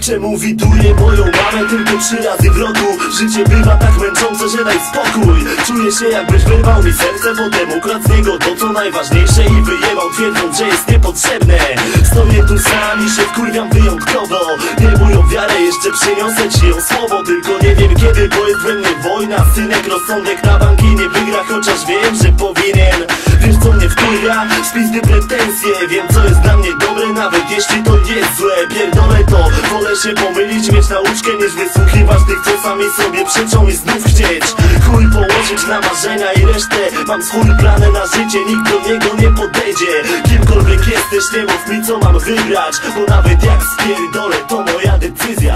Czemu widuję moją mamę tylko trzy razy w roku? Życie bywa tak męczące, że daj spokój. Czuję się jakbyś wyrwał mi serce Potem ukradł z niego to co najważniejsze I wyjebał twierdząc, że jest niepotrzebne. Stoję tu sam i się wkurwiam wyjątkowo. Nie moją wiarę jeszcze przyniosę ci ją słowo. Tylko nie wiem kiedy, bo jest we mnie wojna. Synek rozsądek na banki nie wygra Chociaż wiem, że powinien Mnie wkurwia? Spizdy pretensje. Wiem co jest dla mnie dobre, nawet jeśli to jest złe. Pierdolę to, wolę się pomylić Mieć nauczkę niż wysłuchiwać tych co sami sobie przeczą i znów chcieć. Chuj położyć na marzenia i resztę. Mam swój plan na życie, nikt do niego nie podejdzie. Kimkolwiek jesteś, nie mów mi co mam wybrać Bo nawet jak spierdolę to moja decyzja,